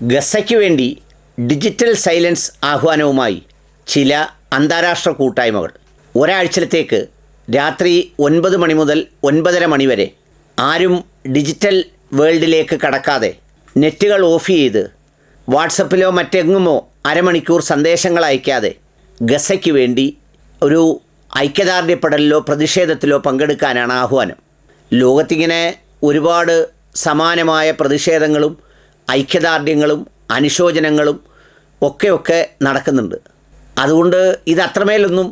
ഗസയ്ക്ക് വേണ്ടി digital silence ആഹ്വാനവുമായി ചില അന്താരാഷ്ട്ര കൂട്ടായ്മകൾ. ഒരാഴ്ചത്തേക്ക് രാത്രി ഒൻപത് മണി മുതൽ ഒൻപതര മണി വരെ ആരും ഡിജിറ്റൽ വേൾഡിലേക്ക് കടക്കാതെ നെറ്റുകൾ ഓഫ് ചെയ്ത് വാട്സപ്പിലോ മറ്റെങ്ങുമോ അരമണിക്കൂർ സന്ദേശങ്ങൾ അയക്കാതെ ഗസയ്ക്ക് വേണ്ടി ഒരു ഐക്യദാർഢ്യപ്പെടലിലോ പ്രതിഷേധത്തിലോ പങ്കെടുക്കാനാണ് ആഹ്വാനം. ലോകത്തിങ്ങനെ ഒരുപാട് സമാനമായ പ്രതിഷേധങ്ങളും ഐക്യദാർഢ്യങ്ങളും അനുശോചനങ്ങളും ഒക്കെയൊക്കെ ഒക്കെ നടക്കുന്നുണ്ട്. അതുകൊണ്ട് ഇത് അത്രമേലൊന്നും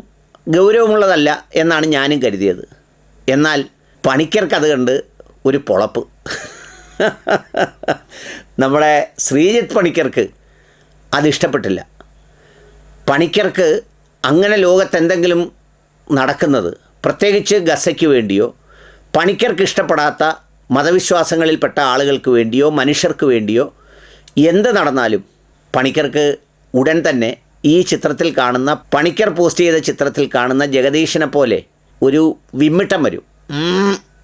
ഗൗരവമുള്ളതല്ല എന്നാണ് ഞാനും കരുതിയത്. എന്നാൽ പണിക്കർക്കത് കണ്ട് ഒരു പൊളപ്പ്. നമ്മുടെ ശ്രീജിത്ത് പണിക്കർക്ക് അതിഷ്ടപ്പെട്ടില്ല പണിക്കർക്ക് അങ്ങനെ ലോകത്തെന്തെങ്കിലും നടക്കുന്നത് പ്രത്യേകിച്ച് ഗസയ്ക്ക് വേണ്ടിയോ പണിക്കർക്ക് ഇഷ്ടപ്പെടാത്ത മതവിശ്വാസങ്ങളിൽപ്പെട്ട ആളുകൾക്ക് വേണ്ടിയോ മനുഷ്യർക്ക് വേണ്ടിയോ എന്ത് നടന്നാലും പണിക്കർക്ക് ഉടൻ തന്നെ ഈ ചിത്രത്തിൽ കാണുന്ന പണിക്കർ പോസ്റ്റ് ചെയ്ത ചിത്രത്തിൽ കാണുന്ന ജഗദീശനെ പോലെ ഒരു വിമ്മിട്ടം വരും.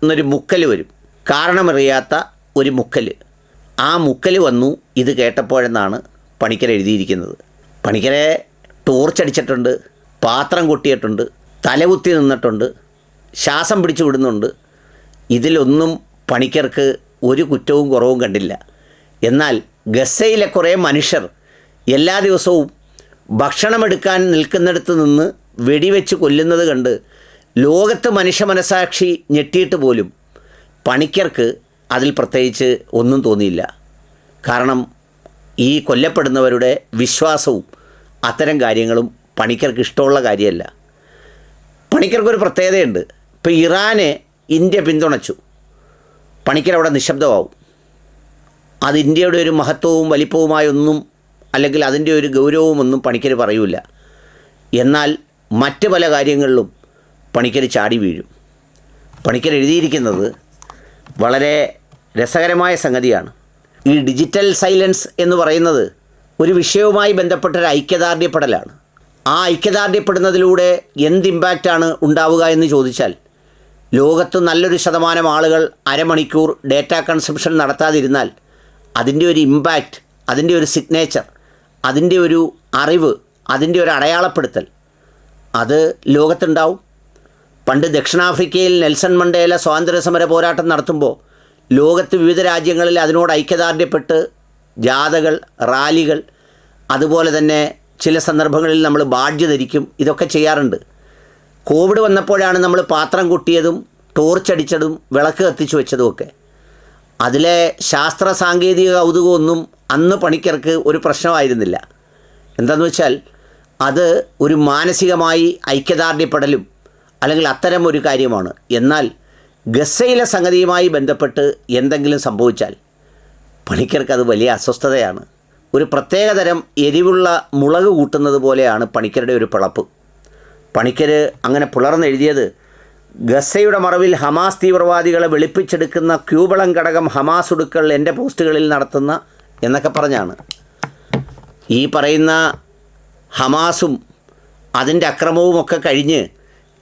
എന്നൊരു മുക്കൽ വരും. കാരണമറിയാത്ത ഒരു മുക്കൽ ആ മുക്കൽ വന്നു ഇത് കേട്ടപ്പോഴെന്നാണ് പണിക്കർ എഴുതിയിരിക്കുന്നത്. പണിക്കരെ ടോർച്ചടിച്ചിട്ടുണ്ട് പാത്രം കൊട്ടിയിട്ടുണ്ട് തലകുത്തി നിന്നിട്ടുണ്ട് ശ്വാസം പിടിച്ചു വിടുന്നുണ്ട്. ഇതിലൊന്നും പണിക്കർക്ക് ഒരു കുറ്റവും കുറവും കണ്ടില്ല. എന്നാൽ ഗസയിലെ കുറേ മനുഷ്യർ എല്ലാ ദിവസവും ഭക്ഷണമെടുക്കാൻ നിൽക്കുന്നിടത്ത് നിന്ന് വെടിവെച്ച് കൊല്ലുന്നത് കണ്ട് ലോകത്ത് മനുഷ്യ മനസാക്ഷി ഞെട്ടിയിട്ട് പോലും പണിക്കർക്ക് അതിൽ പ്രത്യേകിച്ച് ഒന്നും തോന്നിയില്ല. കാരണം ഈ കൊല്ലപ്പെടുന്നവരുടെ വിശ്വാസവും അത്തരം കാര്യങ്ങളും പണിക്കർക്ക് ഇഷ്ടമുള്ള കാര്യമല്ല. പണിക്കർക്കൊരു പ്രത്യേകതയുണ്ട്. ഇപ്പോൾ ഇറാനെ ഇന്ത്യ പിന്തുണച്ചു. പണിക്കരവിടെ നിശബ്ദമാവും. അത് ഇന്ത്യയുടെ ഒരു മഹത്വവും വലിപ്പവുമായൊന്നും അല്ലെങ്കിൽ അതിന്റെ ഒരു ഗൗരവമൊന്നും പണിക്കർ പറയൂല. എന്നാൽ മറ്റ് പല കാര്യങ്ങളിലും പണിക്കർ ചാടി വീഴും. പണിക്കർ എഴുതിയിരിക്കുന്നത് വളരെ രസകരമായ സംഗതിയാണ്. ഈ ഡിജിറ്റൽ സൈലൻസ് എന്ന് പറയുന്നത് ഒരു വിഷയവുമായി ബന്ധപ്പെട്ടൊരു ഐക്യദാർഢ്യപ്പെടലാണ്. ആ ഐക്യദാർഢ്യപ്പെടുന്നതിലൂടെ എന്ത് ഇമ്പാക്റ്റാണ് ഉണ്ടാവുക എന്ന് ചോദിച്ചാൽ ലോകത്ത് നല്ലൊരു ശതമാനം ആളുകൾ അരമണിക്കൂർ ഡേറ്റ കൺസംഷൻ നടത്താതിരുന്നാൽ അതിന്റെ ഒരു ഇമ്പാക്റ്റ് അതിന്റെ ഒരു സിഗ്നേച്ചർ അതിന്റെ ഒരു അറിവ് അതിന്റെ ഒരു അടയാളപ്പെടുത്തൽ അത് ലോകത്തുണ്ടാവും. പണ്ട് ദക്ഷിണാഫ്രിക്കയിൽ നെൽസൺ മണ്ടേല സ്വാതന്ത്ര്യ സമര പോരാട്ടം നടത്തുമ്പോൾ ലോകത്ത് വിവിധ രാജ്യങ്ങളിൽ അതിനോട് ഐക്യദാർഢ്യപ്പെട്ട് ജാഥകൾ റാലികൾ അതുപോലെ തന്നെ ചില സന്ദർഭങ്ങളിൽ നമ്മൾ ബാഡ്ജ് ധരിക്കും ഇതൊക്കെ ചെയ്യാറുണ്ട്. കോവിഡ് വന്നപ്പോഴാണ് നമ്മൾ പാത്രം കൊട്ടിയതും ടോർച്ചടിച്ചതും വിളക്ക് കത്തിച്ചു വെച്ചതുമൊക്കെ അതിലെ ശാസ്ത്ര സാങ്കേതിക കൗതുകമൊന്നും അന്ന് പണിക്കർക്ക് ഒരു പ്രശ്നമായിരുന്നില്ല. എന്താണെന്ന് വെച്ചാൽ അത് ഒരു മാനസികമായി ഐക്യദാർഢ്യപ്പെടലും അല്ലെങ്കിൽ അത്തരം ഒരു കാര്യമാണ്. എന്നാൽ ഗസയിലെ സംഗതിയുമായി ബന്ധപ്പെട്ട് എന്തെങ്കിലും സംഭവിച്ചാൽ പണിക്കർക്ക് അത് വലിയ അസ്വസ്ഥതയാണ്. ഒരു പ്രത്യേകതരം എരിവുള്ള മുളക് കൂട്ടുന്നത് പോലെയാണ് പണിക്കരുടെ ഒരു പിളപ്പ്. പണിക്കർ അങ്ങനെ പുലർന്നെഴുതിയത് ഗസയുടെ മറവിൽ ഹമാസ് തീവ്രവാദികളെ വെളുപ്പിച്ചെടുക്കുന്ന ക്യൂബളം ഘടകം ഹമാസ് ഉടുക്കൾ എന്റെ പോസ്റ്റുകളിൽ നടത്തുന്ന എന്നൊക്കെ പറഞ്ഞാണ്. ഈ പറയുന്ന ഹമാസും അതിന്റെ അക്രമവും ഒക്കെ കഴിഞ്ഞ്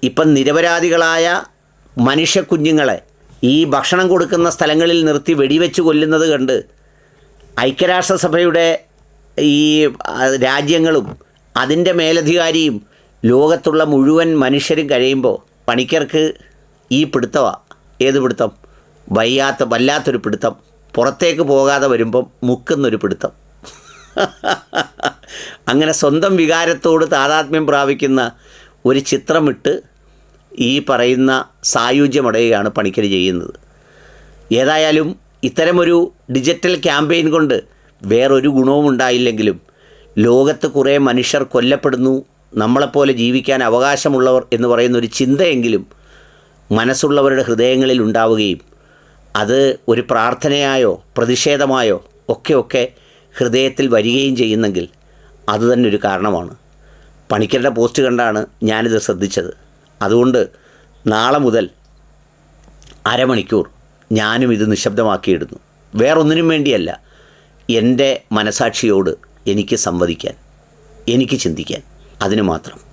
ഇപ്പം നിരപരാധികളായ മനുഷ്യക്കുഞ്ഞുങ്ങളെ ഈ ഭക്ഷണം കൊടുക്കുന്ന സ്ഥലങ്ങളിൽ നിർത്തി വെടിവെച്ച് കൊല്ലുന്നത് കണ്ട് ഐക്യരാഷ്ട്രസഭയുടെ ഈ രാജ്യങ്ങളും അതിന്റെ മേലധികാരിയും ലോകത്തുള്ള മുഴുവൻ മനുഷ്യരും കഴിയുമ്പോൾ പണിക്കർക്ക് ഈ പിടുത്തമാണ് ഏത് പിടുത്തം? വയ്യാത്ത വല്ലാത്തൊരു പിടുത്തം. പുറത്തേക്ക് പോകാതെ വരുമ്പം മുക്കുന്നൊരു പിടുത്തം. അങ്ങനെ സ്വന്തം വികാരത്തോട് താതാത്മ്യം പ്രാപിക്കുന്ന ഒരു ചിത്രമിട്ട് ഈ പറയുന്ന സായുജ്യമടയുകയാണ് പണിക്കർ ചെയ്യുന്നത്. ഏതായാലും ഇത്തരമൊരു ഡിജിറ്റൽ ക്യാമ്പയിൻ കൊണ്ട് വേറൊരു ഗുണവും ഉണ്ടായില്ലെങ്കിലും ലോകത്ത് കുറേ മനുഷ്യർ കൊല്ലപ്പെടുന്നു നമ്മളെപ്പോലെ ജീവിക്കാൻ അവകാശമുള്ളവർ എന്ന് പറയുന്ന ഒരു ചിന്തയെങ്കിലും മനസ്സുള്ളവരുടെ ഹൃദയങ്ങളിൽ ഉണ്ടാവുകയും അത് ഒരു പ്രാർത്ഥനയായോ പ്രതിഷേധമായോ ഒക്കെ ഒക്കെ ഹൃദയത്തിൽ വരികയും ചെയ്യുന്നെങ്കിൽ അത് തന്നെ ഒരു കാരണമാണ്. പണിക്കരുടെ പോസ്റ്റ് കണ്ടാണ് ഞാനിത് ശ്രദ്ധിച്ചത്. അതുകൊണ്ട് നാളെ മുതൽ അരമണിക്കൂർ ഞാനും ഇത് നിശബ്ദമാക്കിയിടുന്നു. വേറൊന്നിനും വേണ്ടിയല്ല എന്റെ മനസാക്ഷിയോട് എനിക്ക് സംവദിക്കാൻ എനിക്ക് ചിന്തിക്കാൻ. അതിന് മാത്രം.